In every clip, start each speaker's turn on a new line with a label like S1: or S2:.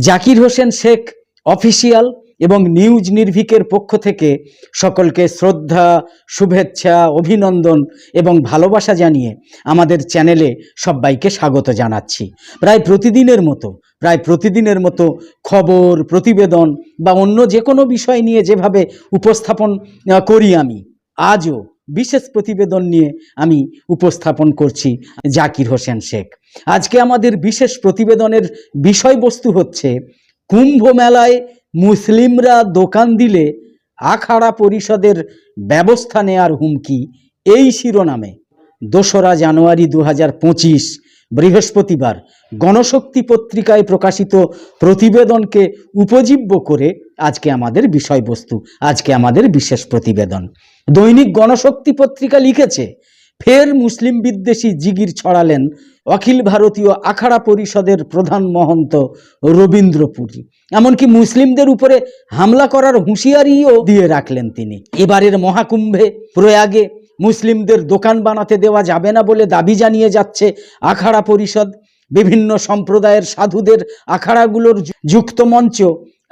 S1: Zakir Hossain Sheikh official এবং news নির্ভিকের পক্ষ থেকে সকলকে শ্রদ্ধা, শুভেচ্ছা, অভিনন্দন এবং ভালোবাসা জানিয়ে আমাদের চ্যানেলে সবাইকে স্বাগত জানাচ্ছি। প্রায় প্রতিদিনের মতো, প্রায় প্রতিদিনের মতো খবর, প্রতিবেদন বা অন্য যে কোনো বিষয় নিয়ে যেভাবে উপস্থাপন করি আমি, আজও বিশেষ প্রতিবেদন নিয়ে আমি উপস্থাপন করছি জাকির হোসেন শেখ। আজকে আমাদের বিশেষ প্রতিবেদনের বিষয়বস্তু হচ্ছে, কুম্ভ মেলায় মুসলিমরা দোকান দিলে আখাড়া পরিষদের ব্যবস্থা নেয়ার হুমকি, এই শিরোনামে। দোসরা জানুয়ারি দু বৃহস্পতিবার গণশক্তি পত্রিকায় প্রকাশিত প্রতিবেদনকে উপজীব্য করে আজকে আমাদের বিষয়বস্তু, আজকে আমাদের বিশেষ প্রতিবেদন। দৈনিক গণশক্তি পত্রিকা লিখেছে, ফের মুসলিম বিদ্বেষী জিগির ছড়ালেন অখিল ভারতীয় আখাড়া পরিষদের প্রধান মহন্ত রবীন্দ্রপুরী এমনকি মুসলিমদের উপরে হামলা করার হুঁশিয়ারিও দিয়ে রাখলেন তিনি। এবারের মহাকুম্ভে প্রয়াগে মুসলিমদের দোকান বানাতে দেওয়া যাবে না বলে দাবি জানিয়ে যাচ্ছে আখাড়া পরিষদ। বিভিন্ন সম্প্রদায়ের সাধুদের আখাড়াগুলোর যুক্ত মঞ্চ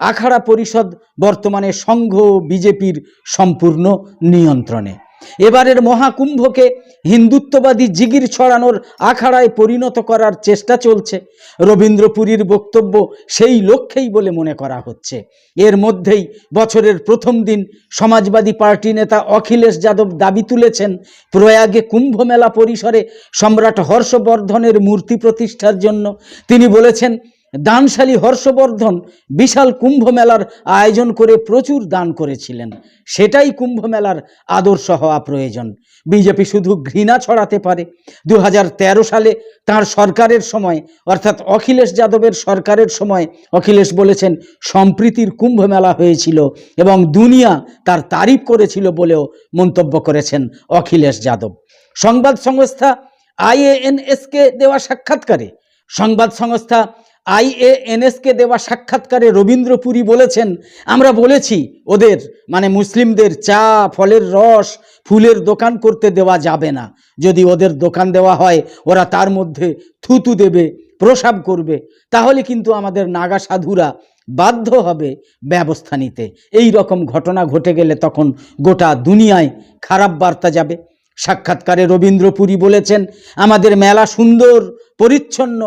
S1: আখাড়া পরিষদ বর্তমানে সংঘ বিজেপির সম্পূর্ণ নিয়ন্ত্রণে। এবারের মহাকুম্ভকে হিন্দুত্ববাদী জিগির ছড়ানোর আখাড়ায় পরিণত করার চেষ্টা চলছে। রবীন্দ্রপুরীর বক্তব্য সেই লক্ষ্যেই বলে মনে করা হচ্ছে। এর মধ্যেই বছরের প্রথম দিন সমাজবাদী পার্টি নেতা অখিলেশ যাদব দাবি তুলেছেন, প্রয়াগে কুম্ভমেলা পরিসরে সম্রাট হর্ষবর্ধনের মূর্তি প্রতিষ্ঠার জন্য। তিনি বলেছেন দানশালী হর্ষবর্ধন বিশাল কুম্ভ মেলার আয়োজন করে প্রচুর দান করেছিলেন। সেটাই কুম্ভ মেলার আদর্শ হওয়া প্রয়োজন। বিজেপি শুধু ঘৃণা ছড়াতে পারে। দু হাজার তেরো সালে তার সরকারের সময়, অর্থাৎ অখিলেশ যাদবের সরকারের সময়, অখিলেশ বলেছেন, সম্প্রীতির কুম্ভ মেলা হয়েছিল এবং দুনিয়া তার তারিফ করেছিল বলেও মন্তব্য করেছেন অখিলেশ যাদব। সংবাদ সংস্থা আইএএনএসকে দেওয়া সাক্ষাৎকারে সংবাদ সংস্থা আইএএনএসকে দেওয়া সাক্ষাৎকারে রবীন্দ্রপুরী বলেছেন, আমরা বলেছি, ওদের মানে মুসলিমদের চা, ফলের রস, ফুলের দোকান করতে দেওয়া যাবে না। যদি ওদের দোকান দেওয়া হয়, ওরা তার মধ্যে থুতু দেবে, প্রসাব করবে। তাহলে কিন্তু আমাদের নাগা সাধুরা বাধ্য হবে ব্যবস্থা নিতে। এই রকম ঘটনা ঘটে গেলে তখন গোটা দুনিয়ায় খারাপ বার্তা যাবে। সাক্ষাৎকারে রবীন্দ্রপুরী বলেছেন, আমাদের মেলা সুন্দর, পরিচ্ছন্ন,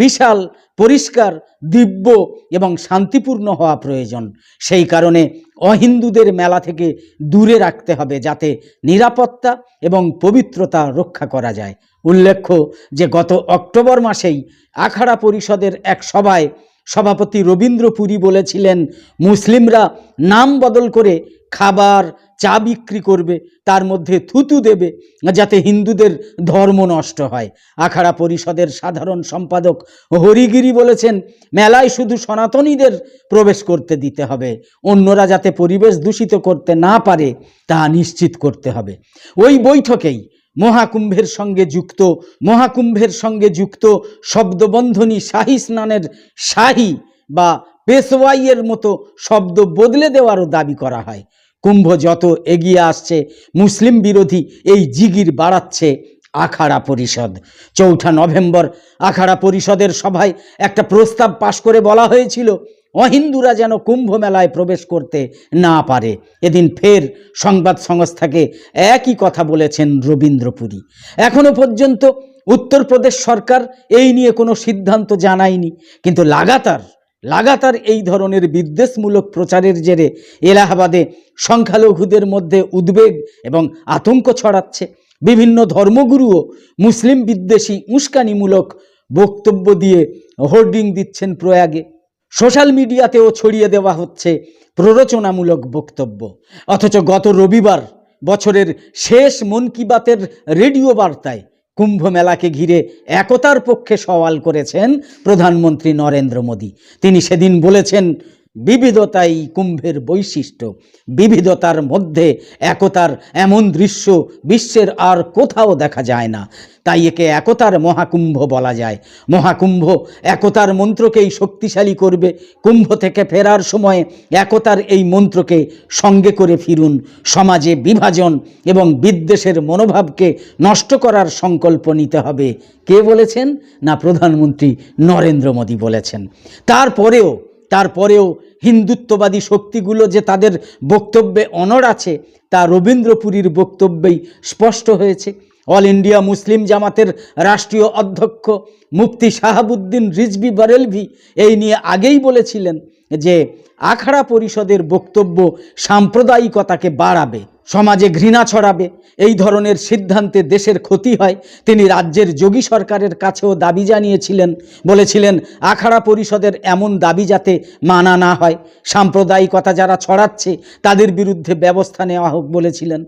S1: বিশাল পরিষ্কার, দিব্য এবং শান্তিপূর্ণ হওয়া প্রয়োজন। সেই কারণে অহিন্দুদের মেলা থেকে দূরে রাখতে হবে যাতে নিরাপত্তা এবং পবিত্রতা রক্ষা করা যায়। উল্লেখ্য যে গত অক্টোবর মাসেই আখাড়া পরিষদের এক সভায় সভাপতি রবীন্দ্রপুরী বলেছিলেন, মুসলিমরা নাম বদল করে খাবার চা বিক্রি করবে, তার মধ্যে থুতু দেবে, যাতে হিন্দুদের ধর্ম নষ্ট হয়। আখাড়া পরিষদের সাধারণ সম্পাদক হরিগিরি বলেছেন, মেলায় শুধু সনাতনীদের প্রবেশ করতে দিতে হবে, অন্যরা যাতে পরিবেশ দূষিত করতে না পারে, তা নিশ্চিত করতে হবে। ওই বৈঠকেই মহাকুম্ভের সঙ্গে যুক্ত, মহাকুম্ভের সঙ্গে যুক্ত শব্দবন্ধনী শাহী স্নানের শাহী বা পেশওয়াইয়ের মতো শব্দ বদলে দেওয়ারও দাবি করা হয়। কুম্ভ যত এগিয়ে আসছে, মুসলিম বিরোধী এই জিগির বাড়াচ্ছে আখাড়া পরিষদ। চৌঠা নভেম্বর আখাড়া পরিষদের সভায় একটা প্রস্তাব পাশ করে বলা হয়েছিল, অহিন্দুরা যেন কুম্ভ মেলায় প্রবেশ করতে না পারে। এদিন ফের সংবাদ সংস্থাকে একই কথা বলেছেন রবীন্দ্রপুরী এখনও পর্যন্ত উত্তরপ্রদেশ সরকার এই নিয়ে কোনো সিদ্ধান্ত জানায়নি, কিন্তু লাগাতার লাগাতার এই ধরনের বিদ্বেষমূলক প্রচারের জেরে এলাহাবাদে সংখ্যালঘুদের মধ্যে উদ্বেগ এবং আতঙ্ক ছড়াচ্ছে। বিভিন্ন ধর্মগুরুও মুসলিম বিদ্বেষী উস্কানিমূলক বক্তব্য দিয়ে হোর্ডিং দিচ্ছেন প্রয়াগে। সোশ্যাল মিডিয়াতেও ছড়িয়ে দেওয়া হচ্ছে প্ররোচনামূলক বক্তব্য। অথচ গত রবিবার বছরের শেষ মন কি বাতের রেডিও বার্তায় কুম্ভ মেলাকে ঘিরে একতার পক্ষে সওয়াল করেছেন প্রধানমন্ত্রী নরেন্দ্র মোদী। তিনি সেদিন বলেছেন বিবিধতাই কুম্ভের বৈশিষ্ট্য। বিবিধতার মধ্যে একতার এমন দৃশ্য বিশ্বের আর কোথাও দেখা যায় না। তাই একে একতার মহাকুম্ভ বলা যায়। মহাকুম্ভ একতার মন্ত্রকেই শক্তিশালী করবে। কুম্ভ থেকে ফেরার সময়ে একতার এই মন্ত্রকে সঙ্গে করে ফিরুন। সমাজে বিভাজন এবং বিদ্বেষের মনোভাবকে নষ্ট করার সংকল্প নিতে হবে। কে বলেছেন? না, প্রধানমন্ত্রী নরেন্দ্র মোদী বলেছেন। তারপরেও তারপরেও হিন্দুত্ববাদী শক্তিগুলো যে তাদের বক্তব্যে অনড় আছে, তা রবীন্দ্রপুরীর বক্তব্যেই স্পষ্ট হয়েছে। অল ইন্ডিয়া মুসলিম জামাতের রাষ্ট্রীয় অধ্যক্ষ মুফতি শাহাবুদ্দিন রিজবি বারেলভি এই নিয়ে আগেই বলেছিলেন যে আখড়া পরিষদের বক্তব্য সাম্প্রদায়িকতাকে বাড়াবে। সমাজে ঘৃণা ছড়াবে। এই ধরনের সিদ্ধান্তে দেশের ক্ষতি হয়। তিনি রাজ্যের যোগী সরকারের কাছেও দাবি জানিয়েছিলেন, বলেছিলেন, আখাড়া পরিষদের এমন দাবি যাতে মানা না হয়। সাম্প্রদায়িকতা যারা ছড়াচ্ছে, তাদের বিরুদ্ধে ব্যবস্থা নেওয়া হোক, বলেছিলেন।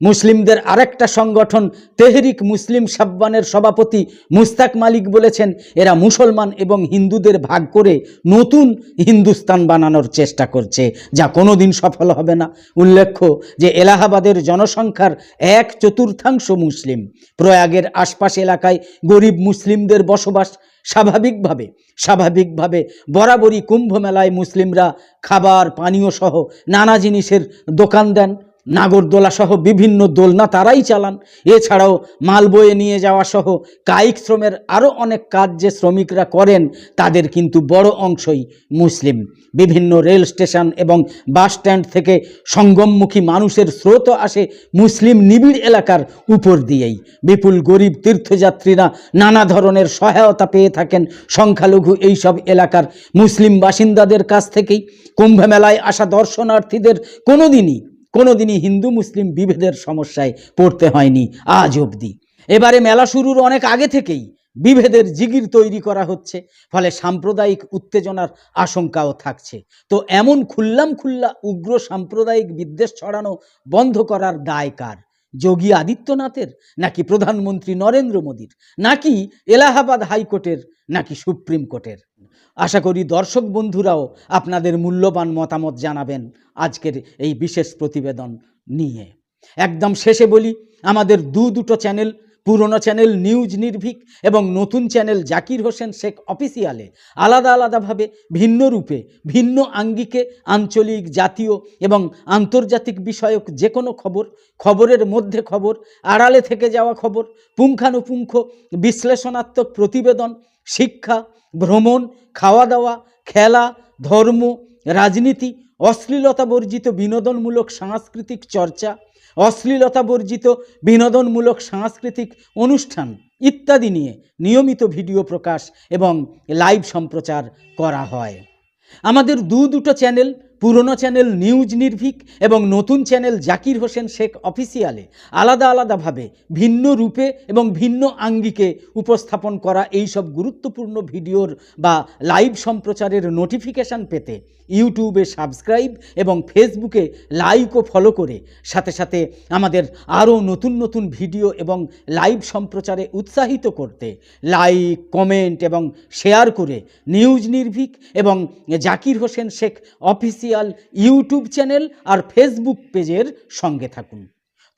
S1: মুসলিমদের আরেকটা সংগঠন তেহরিক মুসলিম সাব্বানের সভাপতি মুস্তাক মালিক বলেছেন, এরা মুসলমান এবং হিন্দুদের ভাগ করে নতুন হিন্দুস্তান বানানোর চেষ্টা করছে, যা কোনো দিন সফল হবে না। উল্লেখ্য যে এলাহাবাদের জনসংখ্যার এক চতুর্থাংশ মুসলিম। প্রয়াগের আশপাশ এলাকায় গরিব মুসলিমদের বসবাস স্বাভাবিকভাবে স্বাভাবিকভাবে বরাবরই কুম্ভ মেলায় মুসলিমরা খাবার পানীয় সহ নানা জিনিসের দোকান দেন। নাগরদোলা সহ বিভিন্ন দোলনা তারাই চালান। এছাড়াও মাল বয়ে নিয়ে যাওয়া সহ কায়িক শ্রমের আরও অনেক কাজ যে শ্রমিকরা করেন, তাদের কিন্তু বড় অংশই মুসলিম। বিভিন্ন রেল স্টেশন এবং বাস স্ট্যান্ড থেকে সঙ্গমমুখী মানুষের স্রোত আসে মুসলিম নিবিড় এলাকার উপর দিয়েই। বিপুল গরিব তীর্থযাত্রীরা নানা ধরনের সহায়তা পেয়ে থাকেন সংখ্যালঘু এইসব এলাকার মুসলিম বাসিন্দাদের কাছ থেকেই। কুম্ভ মেলায় আসা দর্শনার্থীদের কোনোদিনই কোনোদিনই হিন্দু মুসলিম বিভেদের সমস্যায় পড়তে হয়নি আজ অবধি। এবারে মেলা শুরুর অনেক আগে থেকেই বিভেদের জিগির তৈরি করা হচ্ছে, ফলে সাম্প্রদায়িক উত্তেজনার আশঙ্কাও থাকছে। তো এমন খুল্লাম খুল্লা উগ্র সাম্প্রদায়িক বিদ্বেষ ছড়ানো বন্ধ করার দায় কার? যোগী আদিত্যনাথের, নাকি প্রধানমন্ত্রী নরেন্দ্র মোদীর, নাকি এলাহাবাদ হাইকোর্টের, নাকি সুপ্রিম কোর্টের? আশা করি দর্শক বন্ধুরাও আপনাদের মূল্যবান মতামত জানাবেন আজকের এই বিশেষ প্রতিবেদন নিয়ে। একদম শেষে বলি, আমাদের দু দুটো চ্যানেল পুরনো চ্যানেল নিউজ নির্ভীক এবং নতুন চ্যানেল জাকির হোসেন শেখ অফিসিয়ালে আলাদা আলাদাভাবে ভিন্ন রূপে, ভিন্ন আঙ্গিকে আঞ্চলিক, জাতীয় এবং আন্তর্জাতিক বিষয়ক যে কোনো খবর, খবরের মধ্যে খবর, আড়ালে থেকে যাওয়া খবর, পুঙ্খানুপুঙ্খ বিশ্লেষণাত্মক প্রতিবেদন, শিক্ষা, ভ্রমণ খাওয়া দাওয়া খেলা, ধর্ম, রাজনীতি অশ্লীলতা বর্জিত বিনোদনমূলক সাংস্কৃতিক চর্চা অশ্লীলতা বর্জিত, বিনোদনমূলক সাংস্কৃতিক অনুষ্ঠান ইত্যাদি নিয়ে নিয়মিত ভিডিও প্রকাশ এবং লাইভ সম্প্রচার করা হয়। আমাদের দু দুটো চ্যানেল পুরনো চ্যানেল নিউজ নির্ভীক এবং নতুন চ্যানেল জাকির হোসেন শেখ অফিসিয়ালে আলাদা আলাদাভাবে ভিন্ন রূপে এবং ভিন্ন আঙ্গিকে উপস্থাপন করা এই সব গুরুত্বপূর্ণ ভিডিওর বা লাইভ সম্প্রচারের নোটিফিকেশান পেতে ইউটিউবে সাবস্ক্রাইব এবং ফেসবুকে লাইক ও ফলো করে সাথে সাথে আমাদের আরও নতুন নতুন ভিডিও এবং লাইভ সম্প্রচারে উৎসাহিত করতে লাইক, কমেন্ট এবং শেয়ার করে নিউজ নির্ভীক এবং Zakir Hossain Sheikh official YouTube channel আর ফেসবুক পেজের সঙ্গে থাকুন।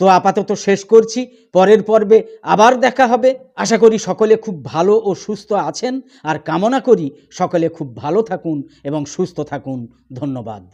S1: তো আপাতত শেষ করছি, পরের পর্বে আবার দেখা হবে। আশা করি সকলে খুব ভালো ও সুস্থ আছেন, আর কামনা করি সকলে খুব ভালো থাকুন এবং সুস্থ থাকুন। ধন্যবাদ।